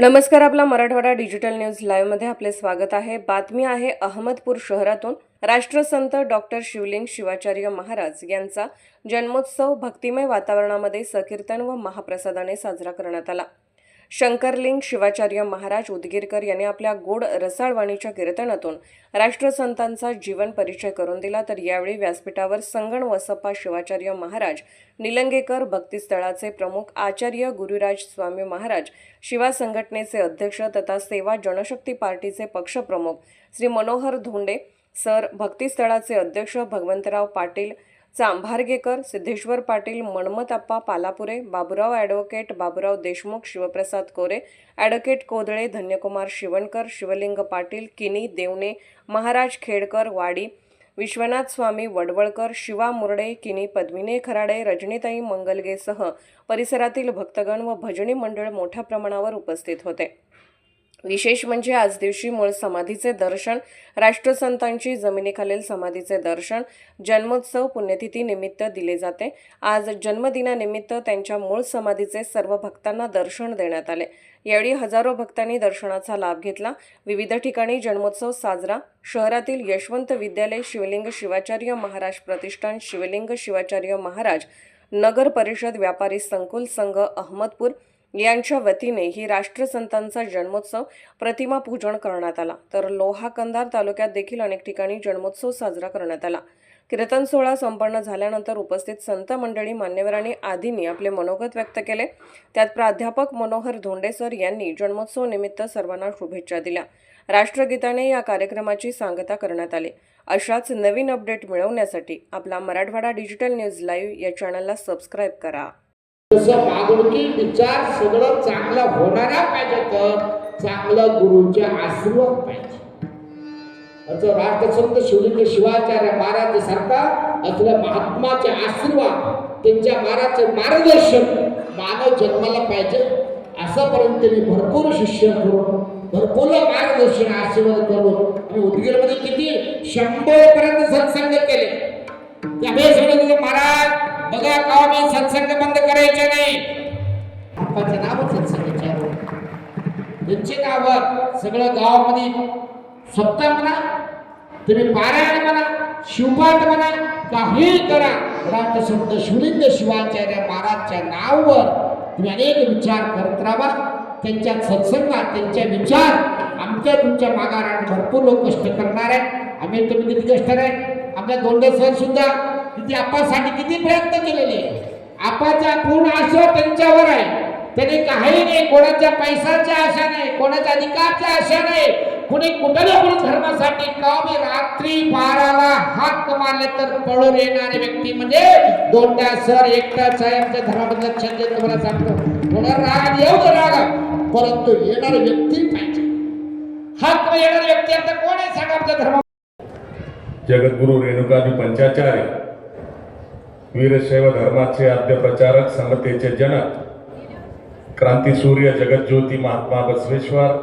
नमस्कार आपला Marathwada digital news लाईव्हमध्ये आपले स्वागत आहे. बातमी आहे अहमदपूर शहरातून. राष्ट्रसंत डॉक्टर शिवलिंग शिवाचार्य महाराज यांचा जन्मोत्सव भक्तिमय वातावरणामध्ये सकीर्तन व महाप्रसादाने साजरा करण्यात आला. शंकरलिंग शिवाचार्य महाराज उदगीरकर यांनी आपल्या गोड रसाळवाणीच्या कीर्तनातून राष्ट्रसंतांचा जीवन परिचय करून दिला. तर यावेळी व्यासपीठावर संगण वसप्पा शिवाचार्य महाराज निलंगेकर भक्तिस्थळाचे प्रमुख आचार्य गुरुराज स्वामी महाराज शिवा संघटनेचे अध्यक्ष तथा सेवा जनशक्ती पार्टीचे पक्षप्रमुख श्री मनोहर धोंडे सर भक्तिस्थळाचे अध्यक्ष भगवंतराव पाटील चांभारगेकर सिद्धेश्वर पाटील मणमतप्पा पालापुरे बाबुराव ॲडव्होकेट बाबुराव देशमुख शिवप्रसाद कोरे ॲडव्होकेट कोदळे धन्यकुमार शिवणकर शिवलिंग पाटील किनी देवणे महाराज खेडकर वाडी विश्वनाथ स्वामी वडवळकर शिवा मुरडे किनी पद्मिने खराडे रजनीताई मंगलगेसह परिसरातील भक्तगण व भजनी मंडळ मोठ्या प्रमाणावर उपस्थित होते. विशेष म्हणजे आज दिवशी मूळ समाधीचे दर्शन राष्ट्रसंतांची जमिनीखालील समाधीचे दर्शन जन्मोत्सव पुण्यतिथी निमित्त दिले जाते. आज जन्मदिनानिमित्त त्यांच्या मूळ समाधीचे सर्व भक्तांना दर्शन देण्यात आले. यावेळी हजारो भक्तांनी दर्शनाचा लाभ घेतला. विविध ठिकाणी जन्मोत्सव साजरा. शहरातील यशवंत विद्यालय शिवलिंग शिवाचार्य महाराज प्रतिष्ठान शिवलिंग शिवाचार्य महाराज नगर परिषद व्यापारी संकुल संघ अहमदपूर यांच्या वतीने ही राष्ट्रसंतांचा जन्मोत्सव प्रतिमा पूजन करण्यात आला. तर लोहा कंधार तालुक्यात देखील अनेक ठिकाणी जन्मोत्सव साजरा करण्यात आला. कीर्तन सोहळा संपन्न झाल्यानंतर उपस्थित संत मंडळी मान्यवरांनी आदींनी आपले मनोगत व्यक्त केले. त्यात प्राध्यापक मनोहर धोंडेसर यांनी जन्मोत्सव निमित्त सर्वांना शुभेच्छा दिल्या. राष्ट्रगीताने या कार्यक्रमाची सांगता करण्यात आली. अशाच नवीन अपडेट मिळवण्यासाठी आपला मराठवाडा डिजिटल न्यूज लाईव्ह या चॅनलला सबस्क्राईब करा. तसं विचार सगळं चांगलं होणारा पाहिजे तर चांगलं गुरुचे आशीर्वाद पाहिजे. असं राष्ट्रसंत शिवलिंग शिवाचार्य महाराज सारखा असल्या महात्माचे आशीर्वाद त्यांच्या महाराजचे मार्गदर्शन मानव जन्माला पाहिजे. असापर्यंत त्यांनी भरपूर शिष्य करून भरपूर मार्गदर्शन आशीर्वाद करून आणि उदगीरमध्ये किती शंभर पर्यंत सत्संग केले. त्यामुळे आम्ही सत्संग बंद करायचे नाही. आप्पाचं नाव सत्संगाचे त्यांचे नावावर सगळं गावामध्ये स्वतः म्हणा तुम्ही पारायण म्हणा शिवपाठ म्हणा काही करा. राष्ट्रसंत शिवलिंग शिवाचार्य महाराजच्या नावावर तुम्ही अनेक विचार करत राहा. त्यांच्या सत्संगात त्यांच्या विचार आमच्या तुमच्या मागार भरपूर लोक कष्ट करणार आहे आम्ही तुम्ही किती कष्ट आहे आमच्या दोंडे सर सुद्धा किती आपासाठी किती प्रयत्न केलेले आपाच्या पूर्ण आशा त्यांच्यावर आहे. त्याने काही नाही कोणाच्या पैशाच्या आशा नाही कोणाच्या अधिकारच्या आशा नाही. कुणी कुठल्या पण धर्मासाठी कमी रात्री बाराला हाक मारले तर पळून येणारे व्यक्ती म्हणजे दोनट्या सर एकटाच आहे आमच्या धर्माबद्दल छंद तुम्हाला सांगतो. कोणा राग येऊ दे राग. परंतु येणारे व्यक्ती पाहिजे. हाक येणारे व्यक्ती आता कोण आहे? सांगा आमच्या धर्मा जगद्गुरु रेणुकाजी पंचाचार्य वीरशैव धर्माचे आद्य प्रचारक समतेचे जनक क्रांती सूर्य जगज्योती महात्मा बसवेश्वर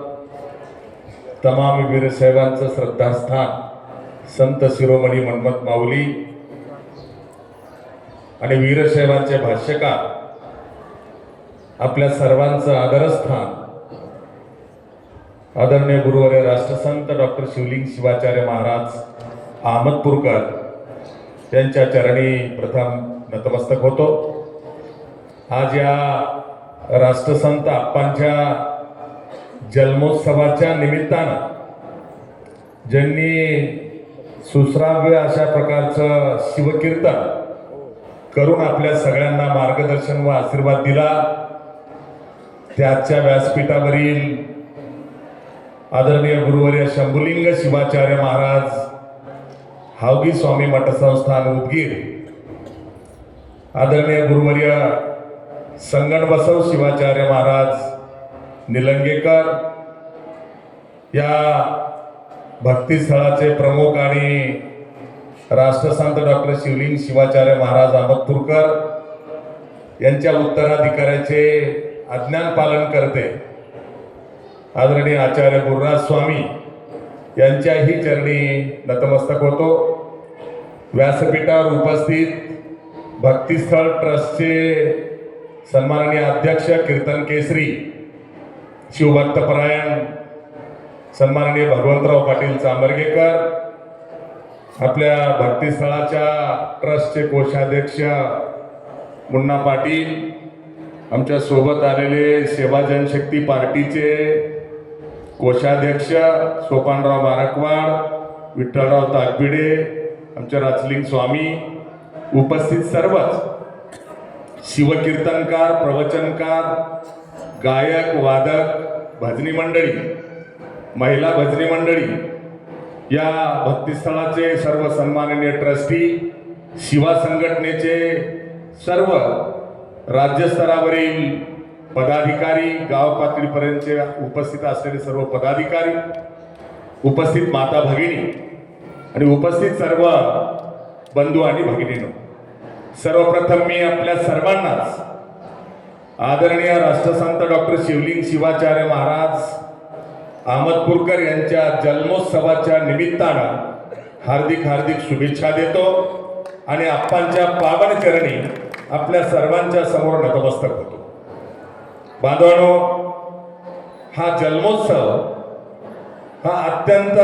तमाम वीरशैवांचं श्रद्धास्थान संत शिरोमणी मन्मथ माऊली आणि वीरशैवांचे भाष्यकार आपल्या सर्वांचं आदरस्थान आदरणीय गुरुवर्य राष्ट्रसंत डॉक्टर शिवलिंग शिवाचार्य महाराज अहमदपूरकर त्यांच्या चरणी प्रथम नतमस्तक होतो. आज या राष्ट्रसंत आप्पांच्या जन्मोत्सवाच्या निमित्तानं ज्यांनी सुश्राव्य अशा प्रकारचं शिवकीर्तन करून आपल्या सगळ्यांना मार्गदर्शन व आशीर्वाद दिला त्याच्या व्यासपीठावरील आदरणीय गुरुवर्य शंभुलिंग शिवाचार्य महाराज हावगी स्वामी मठसंस्थान उदगीर. आदरणीय गुरुवर्य संगण बसव शिवाचार्य महाराज निलंगेकर या भक्तिस्थळाचे प्रमुख आणि राष्ट्रसंत डॉक्टर शिवलिंग शिवाचार्य महाराज अहमदपूरकर यांच्या उत्तराधिकाऱ्याचे अज्ञान पालन करते. आदरणीय आचार्य गुरुराज स्वामी यांच्याही चरणी नतमस्तक होतो. व्यासपीठावर उपस्थित भक्तिस्थळ ट्रस्टचे सन्माननीय अध्यक्ष कीर्तन केसरी शिवभक्तपरायण सन्माननीय भगवंतराव पाटील चांबर्गेकर आपल्या भक्तिस्थळाच्या ट्रस्टचे कोषाध्यक्ष मुन्ना पाटील आमच्यासोबत आलेले सेवा जनशक्ती पार्टीचे कोषाध्यक्ष सोपानराव बारकवाड विठ्ठलराव ताकबिडे आमचे राजलिंग स्वामी उपस्थित सर्वच शिवकीर्तनकार प्रवचनकार गायक वादक भजनी मंडळी महिला भजनी मंडळी या भक्तिस्थळाचे सर्व सन्माननीय ट्रस्टी शिवा संघटनेचे सर्व राज्यस्तरावरील पदाधिकारी गाव पातळीपर्यंतचे उपस्थित असलेले सर्व पदाधिकारी उपस्थित माता भगिनी आणि उपस्थित सर्व बंधू आणि भगिनीनो सर्वप्रथम मी आपल्या सर्वांनाच आदरणीय राष्ट्रसंत डॉक्टर शिवलिंग शिवाचार्य महाराज अहमदपूरकर यांच्या जन्मोत्सवाच्या निमित्तानं हार्दिक हार्दिक शुभेच्छा देतो आणि आप्पांच्या पावन चरणी आपल्या सर्वांच्या समोर नतमस्तक होतो. बांधवानो हा जन्मोत्सव हा अत्यंत